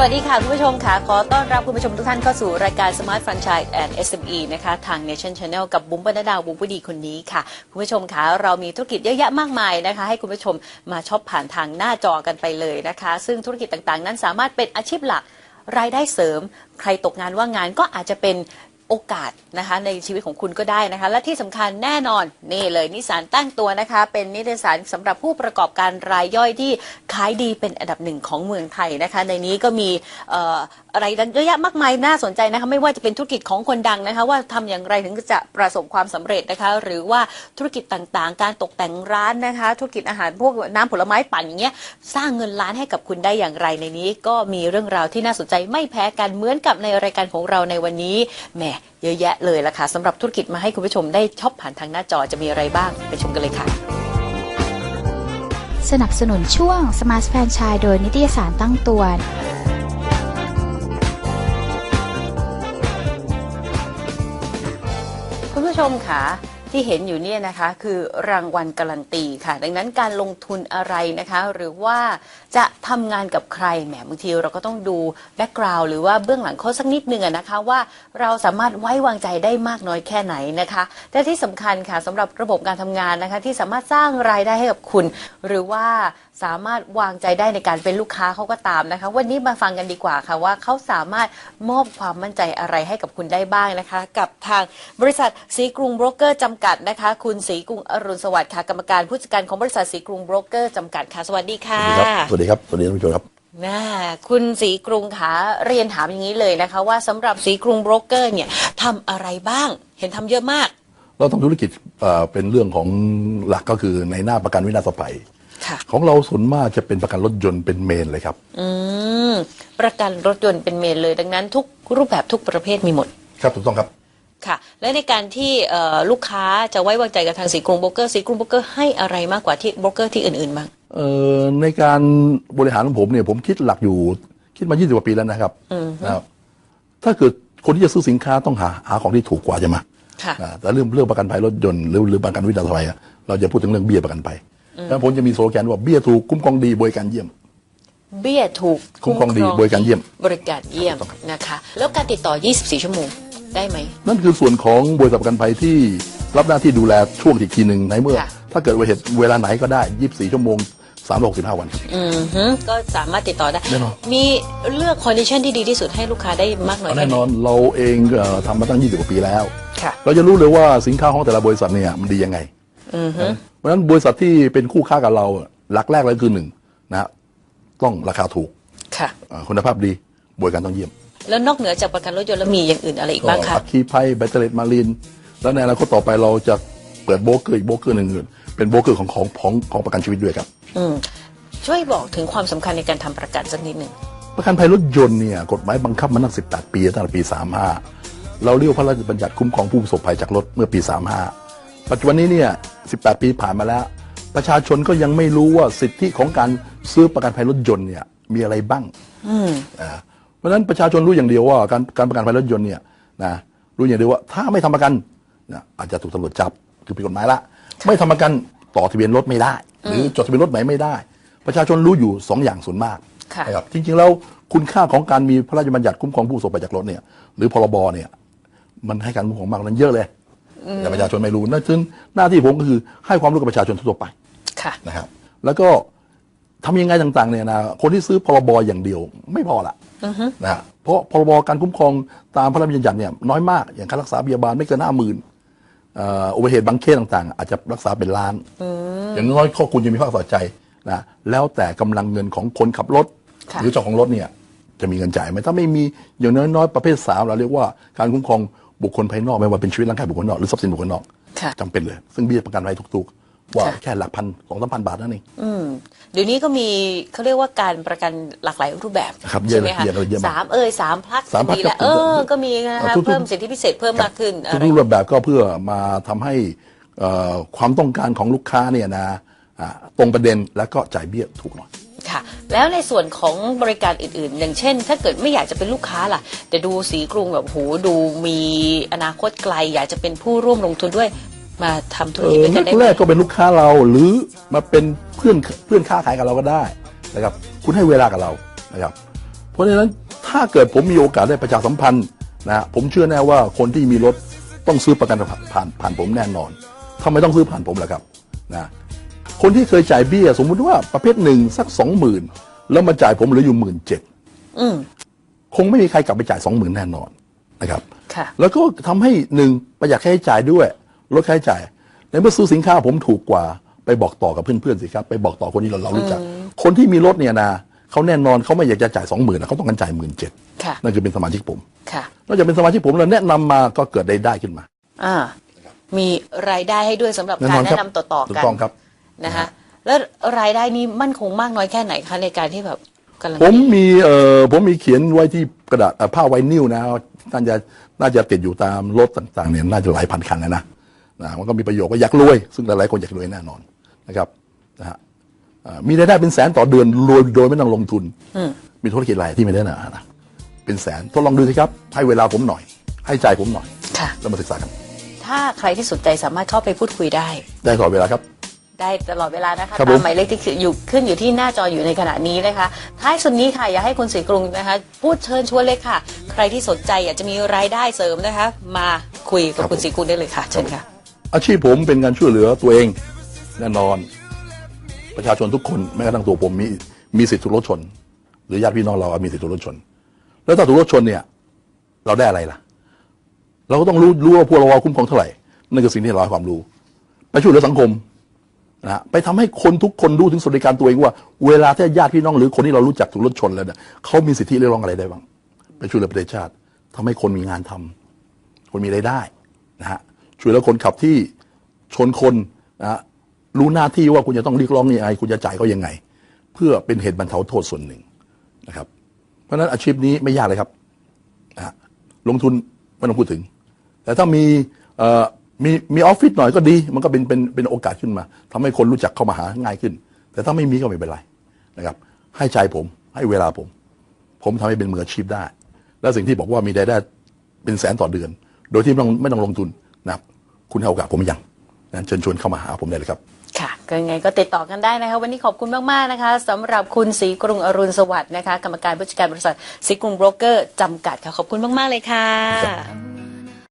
สวัสดีค่ะ คุณผู้ชมค่ะ ขอต้อนรับคุณผู้ชมทุกท่านเข้าสู่รายการ Smart Franchise and SME นะคะทาง Nation Channel กับบุ๋มปนดาวบุ๋มผู้ดีคนนี้ค่ะ คุณผู้ชมค่ะ เรามีธุรกิจเยอะแยะมากมายนะคะ ให้คุณผู้ชมมาช็อปผ่านทางหน้าจอกันไปเลยนะคะ ซึ่งธุรกิจต่างๆ นั้นสามารถเป็นอาชีพหลักรายได้เสริม ใครตกงานว่างงานก็อาจจะเป็น โอกาสนะคะในชีวิตของคุณก็ได้นะคะ และที่สำคัญแน่นอนนี่เลยนิสสันตั้งตัวนะคะ เป็นนิตยสารสำหรับผู้ประกอบการรายย่อยที่ขายดีเป็นอันดับหนึ่งของเมืองไทยนะคะ ในนี้ก็มีอะไรเยอะแยะมากมายน่าสนใจนะคะไม่ว่าจะเป็นธุรกิจของคนดังนะคะ ว่าทำอย่างไรถึงจะประสบความสำเร็จนะคะ หรือว่าธุรกิจต่างๆ การตกแต่งร้านนะคะ ธุรกิจอาหารพวกน้ำผลไม้ปั่นอย่างเงี้ยสร้างเงินล้านให้กับคุณได้อย่างไรในนี้ ก็มีเรื่องราวที่น่าสนใจไม่แพ้กันเหมือนกับในรายการของเราในวันนี้แหมเยอะแยะเลยละค่ะสำหรับธุรกิจมาให้คุณผู้ชมได้ช็อปผ่านทางหน้าจอจะมีอะไรบ้างไปชมกันเลยค่ะ สนับสนุนช่วง Smart Franchise โดยนิตยสารตั้งตัว คุณผู้ชมค่ะ ที่เห็นอยู่เนี่ยนะคะคือรางวัลการันตีค่ะ ดังนั้นการลงทุนอะไรนะคะ หรือว่าจะทำงานกับใครแหมบางทีเราก็ต้องดูแบ็กกราวด์หรือว่าเบื้องหลังเขาสักนิดหนึ่งนะคะ ว่าเราสามารถไว้วางใจได้มากน้อยแค่ไหนนะคะแต่ที่สำคัญค่ะสำหรับระบบการทำงานนะคะ ที่สามารถสร้างรายได้ให้กับคุณ หรือว่า สามารถวางใจได้ในการเป็นลูกค้าเขาก็ตามนะคะ วันนี้มาฟังกันดีกว่าค่ะว่าเขาสามารถมอบความมั่นใจอะไรให้กับคุณได้บ้างนะคะ กับทางบริษัทสีกรุงโบรกเกอร์จำกัดนะคะ คุณสีกรุงอรุณสวัสดิ์ค่ะกรรมการผู้จัดการของบริษัทสีกรุงโบรกเกอร์จำกัดค่ะสวัสดีค่ะสวัสดีครับสวัสดีครับสวัสดีท่านผู้ชมครับน่าคุณสีกรุงคะเรียนถามอย่างนี้เลยนะคะ ว่าสำหรับสีกรุงโบรกเกอร์เนี่ยทำอะไรบ้าง เห็นทำเยอะมาก เราทำธุรกิจเอ่อเป็นเรื่องของหลักก็คือในหน้าประกันวินาศภัย ค่ะ ของเราส่วนมากจะเป็นประกันรถยนต์เป็นเมนเลยครับ อืมประกันรถยนต์เป็นเมนเลย ดังนั้นทุกรูปแบบทุกประเภทมีหมด ครับถูกต้องครับ ค่ะ และในการที่เอ่อลูกค้าจะไว้วางใจกับทางสีกรุงโบรกเกอร์สีกรุงโบรกเกอร์ให้อะไรมากกว่าที่โบรกเกอร์ที่อื่นๆบ้าง เอ่อในการบริหารของผมเนี่ยผมคิดหลักอยู่คิดมา 20 กว่าปีแล้วนะครับนะครับ ถ้าเกิดคนที่จะซื้อสินค้าต้องหาหาของที่ถูกกว่าใช่ไหมค่ะ อ่าแต่เรื่องเรื่องประกันภัยรถยนต์หรือหรือประกันวินาศภัยอะเราจะพูดถึงเรื่องเบี้ยประกันภัย แล้วผมจะมีโซโลแกนว่าเบี้ยถูกคุ้มครองดีบริการเยี่ยม เบี้ยถูกคุ้มครองดีบริการเยี่ยม บริการเยี่ยมนะคะ แล้วการติดต่อ 24 ชั่วโมงได้ไหม นั่นคือส่วนของบริษัทประกันภัยที่รับหน้าที่ดูแลช่วงอีกทีหนึ่งในเมื่อค่ะถ้าเกิดว่าเหตุเวลาไหนก็ได้ 24 ชั่วโมง365 วันอือฮึก็สามารถติดต่อได้แน่นอนมีเลือกคอนดิชันที่ดีที่สุดให้ลูกค้าได้มากน้อยแน่แค่ไหนอนเราเองเอ่อทำมาตั้ง 20 กว่าปีแล้วค่ะเราจะรู้เลยว่าสินค้าของแต่ละบริษัทเนี่ยมันดียังไงอือฮึ เพราะฉะนั้นบริษัทที่เป็นคู่ค้ากับเราหลักแรกเลยคือหนึ่งนะต้องราคาถูกค่ะอ่าคุณภาพดีบริการต้องเยี่ยม แล้วนอกเหนือจากประกันรถยนต์แล้วมีอย่างอื่นอะไรอีกก็บ้างคะอัคคีภัยแบตเตอรี่มารีนแล้วในอนาคตต่อไปเราจะเปิดโบรกเกอร์อีกโบรกเกอร์หนึ่งเป็นโบรกเกอร์ของของของของประกันชีวิตด้วยครับ อืมช่วยบอกถึงความสำคัญในการทำประกันสักนิดหนึ่งประกันภัยรถยนต์เนี่ยกฎหมายบังคับมาตั้ง 18 ปีตั้งแต่ปี 35 เราเรียกว่าพระราชบัญญัติคุ้มครองผู้ประสบภัยจากรถเมื่อปี 35 ปัจจุบันนี้เนี่ย 18 ปีผ่านมาแล้ว ประชาชนก็ยังไม่รู้ว่าสิทธิของการซื้อประกันภัยรถยนต์เนี่ยมีอะไรบ้างอ่าเพราะฉะนั้นประชาชนรู้อย่างเดียวว่าการการประกันภัยรถยนต์เนี่ยนะรู้อย่างเดียวว่าถ้าไม่ทำประกันนะอาจจะถูกตำรวจจับคือผิดกฎหมายละ ไม่ทำประกันต่อทะเบียนรถไม่ได้ หรือจดทะเบียนรถใหม่ไม่ได้ ประชาชนรู้อยู่สองอย่างส่วนมากค่ะนะครับจริงๆแล้วคุณค่าของการมีพระราชบัญญัติคุ้มครองผู้ประสบภัยจากรถเนี่ยหรือพรบเนี่ยมันให้การคุ้มครองมากกว่านั้นเยอะเลย แต่ประชาชนไม่รู้นั่นคือหน้าที่ผมก็คือให้ความรู้กับประชาชนทั่วๆไปค่ะนะครับ แล้วก็ทำยังไงต่างๆเนี่ยนะคนที่ซื้อพรบอย่างเดียวไม่พอละนะฮะเพราะพรบการคุ้มครองตามพระราชบัญญัติเนี่ยน้อยมากอย่างค่ารักษาพยาบาลไม่เกินห้าหมื่นอุบัติเหตุบางเคสต่างๆ อาจจะรักษาเป็นล้าน อย่างน้อยข้อคุณจะมีภาคต่อใจนะแล้วแต่กำลังเงินของคนขับรถค่ะหรือเจ้าของรถเนี่ยจะมีเงินจ่ายไหมถ้าไม่มีอย่างน้อยๆประเภทสามเราเรียกว่าการคุ้มครอง บุคคลภายนอกไม่ว่าเป็นชีวิตร่างกายบุคคลนอกหรือทรัพย์สินบุคคลนอกค่ะจำเป็นเลย ซึ่งเบี้ยประกันภัยทุกๆ ว่าค่ะแค่หลักพันสองสามพันบาทนั่นเองอืมเดี๋ยวนี้ก็มีเขาเรียกว่าการประกันหลากหลายรูปแบบครับเยอะใช่ไหมคะเยอะเยอะมากสามเอ่ยสามพลัสสามพลัสดีแล้วครับเออทุกๆก็มีนะคะทุกๆเพิ่มสิทธิพิเศษเพิ่มมากขึ้นอะไรทุกๆรูปแบบก็เพื่อมาทำให้เอ่อความต้องการของลูกค้าเนี่ยนะอ่าตรงประเด็นแล้วก็จ่ายเบี้ยถูกหน่อย ค่ะ แล้วในส่วนของบริการอื่นๆ อย่างเช่น ถ้าเกิดไม่อยากจะเป็นลูกค้าล่ะ แต่ดูสีกรุงแบบโหดูมีอนาคตไกล อยากจะเป็นผู้ร่วมลงทุนด้วยมาทำธุรเอกิจอด้วยกันได้ไหแรมกๆก็เป็นลูกค้าเราหรือมาเป็นเพื่อนเพื่อนค้าขายกับเราก็ได้นะครับคุณให้เวลากับเรานะครับผราะฉะนั้นถ้าเกิดผมมีโอกาสได้ประชาสัมพันธ์นะผมเชื่อแน่ว่าคนที่มีรถต้องซื้อประกันผ่านผ่านผ่านผมแน่นอนทำไมต้องซื้อผ่านผมล่ะครับนะ คนที่เคยจ่ายเบี้ย สมมุติว่าประเภทหนึ่งสักสองหมื่นแล้วมาจ่ายผมเหลืออยู่หมื่นเจ็ดอืมคงไม่มีใครกลับไปจ่ายสองหมื่นแน่นอนนะครับค่ะแล้วก็ทำให้หนึ่งประหยัดค่าใช้จ่ายด้วยลดค่าใช้จ่ายในเมื่อซื้อสินค้าผมถูกกว่าไปบอกต่อกับเพื่อนๆสิครับ ไปบอกต่อคนที่เราเรารู้จัก คนที่มีรถเนี่ยนะเขาแน่นอนเขาไม่อยากจะจ่ายสองหมื่นเขาต้องการจ่ายหมื่นเจ็ดค่ะนั่นคือเป็นสมาชิกผมค่ะนอกจากเป็นสมาชิกผมเราแนะนำมาก็เกิดได้ได้ขึ้นมา อ่า มีรายได้ให้ด้วยสำหรับแน่กานรอนครับแนะนำต่อๆถูกักต้องครับ นะคะแล้วรายได้นี้มั่นคงมากน้อยแค่ไหนคะในการที่แบบการันผมตีมีเอ่อผมมีเขียนไว้ที่กระดาษเอ่อผ้าไวนิลนะน่าจะน่าจะติดอยู่ตามรถต่างๆเนี่ยน่าจะหลายพันคันนะนะนะมันก็มีประโยชน์ว่าอยากรวย ซึ่งหลายๆคนอยากรวยแน่นอนนะครับนะฮะอ่ามีรายได้เป็นแสนต่อเดือนรวยโดยไม่ต้องลงทุน อืมมีธุรกิจอะไรที่ไม่ได้นะนะเป็นแสนทดลองดูสิครับ ให้เวลาผมหน่อย ให้ใจผมหน่อยค่ะ แล้วมาศึกษากัน ถ้าใครที่สนใจสามารถเข้าไปพูดคุยได้ ได้ตลอดเวลาครับ ได้ตลอดเวลานะคะครับตาผมมหมายเลขที่อยู่ขึ้นอยู่ที่หน้าจออยู่ในขณะนี้นะคะท้ายสุดนี้ค่ะ อยากให้คุณศรีกรุงนะคะ พูดเชิญชวนเลยค่ะ ใครที่สนใจอยากจะมีรายได้เสริมนะคะ มาคุยกับคุณศรีกรุงได้เลยค่ะ เชิญค่ะ อาชีพผมเป็นการช่วยเหลือตัวเองแน่นอน ประชาชนทุกคนแม้กระทั่งตัวผมมีมีสิทธิถูกรถชน หรือญาติพี่น้องเรามีสิทธิถูกรถชน แล้วถ้าถูกรถชนเนี่ย เราได้อะไรล่ะ เราก็ต้องรู้รู้ว่าพวกเราคุ้มครองเท่าไหร่นั่นคือสิ่งที่เราให้ความรู้ ไปช่วยเหลือสังคม นะไปทำให้คนทุกคนรู้ถึงสวัสดิการตัวเองว่า เวลาที่ญาติพี่น้องหรือคนที่เรารู้จักถูกรถชนแล้วเนี่ยเขามีสิทธิเรียกร้องอะไรได้บ้างไปช่วยเหลือประเทศชาติทำให้คนมีงานทำคนมีรายได้นะฮะช่วยเหลือคนขับที่ชนคนนะฮะรู้หน้าที่ว่าคุณจะต้องเรียกร้องยังไงคุณจะจ่ายเขายังไง เพื่อเป็นเหตุบรรเทาโทษส่วนหนึ่งนะครับ เพราะฉะนั้นอาชีพนี้ไม่ยากเลยครับนะฮะลงทุนไม่ต้องพูดถึง แต่ถ้ามีเอ่อ มีมีออฟฟิศหน่อยก็ดี มันก็เป็นเป็นเป็นโอกาสขึ้นมาทำให้คนรู้จักเข้ามาหาง่ายขึ้น แต่ถ้าไม่มีก็ไม่เป็นไรนะครับ ให้ใจผมให้เวลาผม ผมทำให้เป็นมืออาชีพได้ และสิ่งที่บอกว่ามีรายได้เป็นแสนต่อเดือน โดยที่ไม่ต้องไม่ต้องลงทุนนะครับ คุณให้โอกาสผมยังนะเชิญชวนเข้ามาหาผมได้เลยครับค่ะก็ยังไงก็ติดต่อกันได้นะคะ วันนี้ขอบคุณมาก ๆ นะคะสำหรับคุณศรีกรุงอรุณสวัสดิ์นะคะ กรรมการผู้จัดการบริษัทศรีกรุงโบรกเกอร์จำกัดค่ะ ขอบคุณมาก ๆ เลยค่ะ